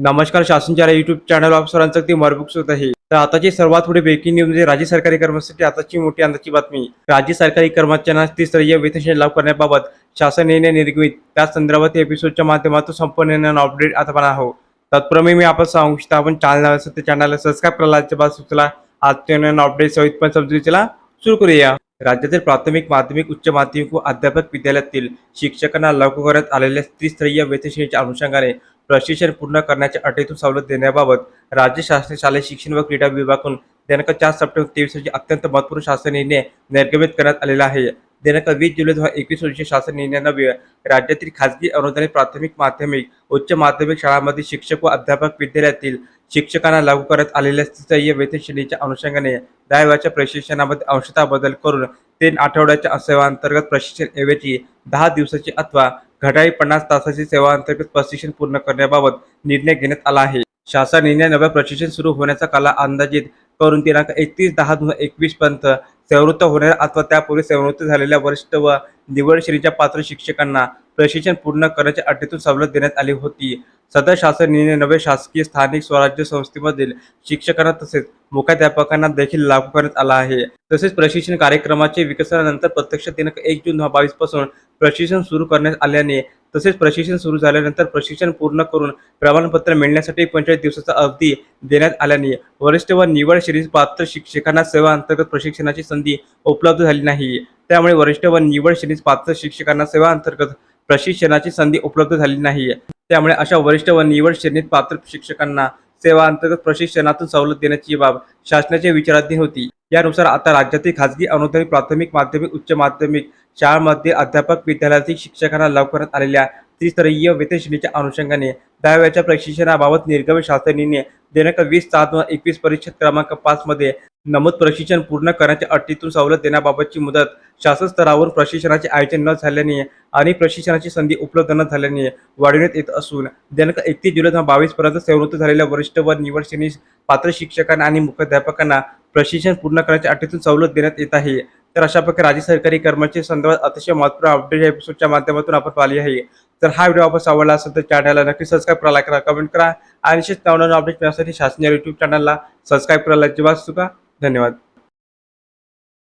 नमस्कार शासनच्या YouTube channel of सरांचं अगदी मरबुक सुद्धा आहे. तर आताची सर्वात पुढे ब्रेकिंग न्यूज म्हणजे राज्य सरकारी कर्मचाऱ्यांसाठी आताची मोठी अंदाची बातमी. राज्य सरकारी कर्मचाऱ्यांना त्रिस्तरीय वेतनश्रेणी लागू करण्याबाबत शासन निर्णय निर्गमित. त्या संदर्भात एपिसोडच्या माध्यमातून संपूर्ण अपडेट आता पण आहो तत्प्रमे मी आपण सांगू इच्छितो आपण चॅनल असेल चॅनलला सबस्क्राईब करायला सुचला आजच्या अपडेट सहित पण समजून चला. सुरू करूया. राज्यातील प्राथमिक माध्यमिक उच्च माध्यमिक व अध्यापक विद्यालयातील शिक्षकांना लागू करण्यात आलेल्या त्रिस्तरीय वेतनश्रेणीच्या अनुषंगाने प्रशिक्षण पूर्ण करण्याच्या अटीतून सवलत देण्याबाबत राज्य शासकीय शालेय शिक्षण व क्रीडा विभागाकडून दिनांक चार सप्टेंबर तेवीस रोजी अत्यंत महत्त्वपूर्ण शासन निर्णय निर्गमित करण्यात आलेला आहे. दिनांक वीस जुलै दोन हजार एकवीस रोजी शासन निर्णयान्वये राज्यातील खाजगी अनुदानित प्राथमिक माध्यमिक उच्च माध्यमिक शाळांमध्ये शिक्षक व अध्यापक विद्यालयातील शिक्षकांना लागू करण्यात आलेल्या स्तरीय वेतन श्रेणीच्या अनुषंगाने दहाव्याच्या प्रशिक्षणामध्ये अंशतः बदल करून तीन आठवड्याच्या सेवांतर्गत प्रशिक्षण ऐवजी दहा दिवसाची अथवा घटाई पन्नास तासाची सेवा अंतर्गत प्रशिक्षण पूर्ण करण्याबाबत निर्णय घेण्यात आला आहे. शासन निर्णय नव्या प्रशिक्षण सुरू होण्याचा काला अंदाजित करून दिनांक एकतीस दहा दोन हजार एकवीस पर्यंत सेवृत्त होणाऱ्या अथवा त्यापूर्वी सेवृत्त झालेल्या वरिष्ठ व निवड श्रेणीच्या पात्र शिक्षकांना प्रशिक्षण पूर्ण करण्याच्या अटीतून सवलत देण्यात आली होती. सदर शासन निर्णय नवे शासकीय स्थानिक स्वराज्य संस्थेमधील शिक्षकांना तसेच मुख्याध्यापकांना देखील लागू करण्यात आला आहे. तसेच प्रशिक्षण कार्यक्रमाचे विकसनानंतर प्रत्यक्ष दिनांक एक जून दोन बावीसपासून प्रशिक्षण सुरू करण्यात आल्याने तसेच प्रशिक्षण सुरू झाल्यानंतर प्रशिक्षण पूर्ण करून प्रमाणपत्र मिळण्यासाठी पंचेचाळीस दिवसाचा अवधी देण्यात आल्याने वरिष्ठ व निवड श्रेणी पात्र शिक्षकांना सेवा अंतर्गत प्रशिक्षणाची संधी उपलब्ध झाली नाही. त्यामुळे वरिष्ठ व निवड श्रेणी पात्र शिक्षकांना सेवा अंतर्गत प्रशिक्षणाची संधी उपलब्ध झाली नाही. त्यामुळे अशा वरिष्ठ व निवड श्रेणीत पात्र शिक्षकांना सेवा अंतर्गत प्रशिक्षणातून सवलत देण्याची बाब शासनाच्या विचाराधीन होती. यानुसार आता राज्यातील खासगी अनुदानित प्राथमिक माध्यमिक उच्च माध्यमिक शाळांमध्ये अध्यापक विद्यालयातील शिक्षकांना लागू करण्यात आलेल्या त्रिस्तरीय वेतन श्रेणीच्या अनुषंगाने दहाव्याच्या प्रशिक्षणाबाबत निर्गम शासनीने दिनांक वीस सात दोन एकवीस परीक्षेत क्रमांक पाच मध्ये नमूद प्रशिक्षण पूर्ण करण्याच्या अटीतून सवलत देण्याबाबतची मुदत शासन स्तरावरून प्रशिक्षणाचे आयोजन न झाल्याने आणि प्रशिक्षणाची संधी उपलब्ध न झाल्याने वाढविण्यात येत असून दिनांक एकतीस जुलै दोन बावीस पर्यंत सेवृत्त झालेल्या वरिष्ठ व निवड श्रेणी पात्र शिक्षकांना आणि मुख्याध्यापकांना प्रशिक्षण पूर्ण करण्याच्या अटीतून सवलत देण्यात येत आहे. तर अशा प्रकारे राज्य सरकारी कर्मचारी संदर्भात अतिशय महत्त्वपूर्ण अपडेट या एपिसोडच्या माध्यमातून आपण पाहिली आहे. तर हा व्हिडिओ आपण आवडला असेल तर चॅनलला नक्की सबस्क्राईब करायला करा कमेंट करा. आणि नवनवीन अपडेट मिळण्यासाठी शासनीय युट्यूब चॅनलला सबस्क्राईब करायला अजिबात चुका धन्यवाद.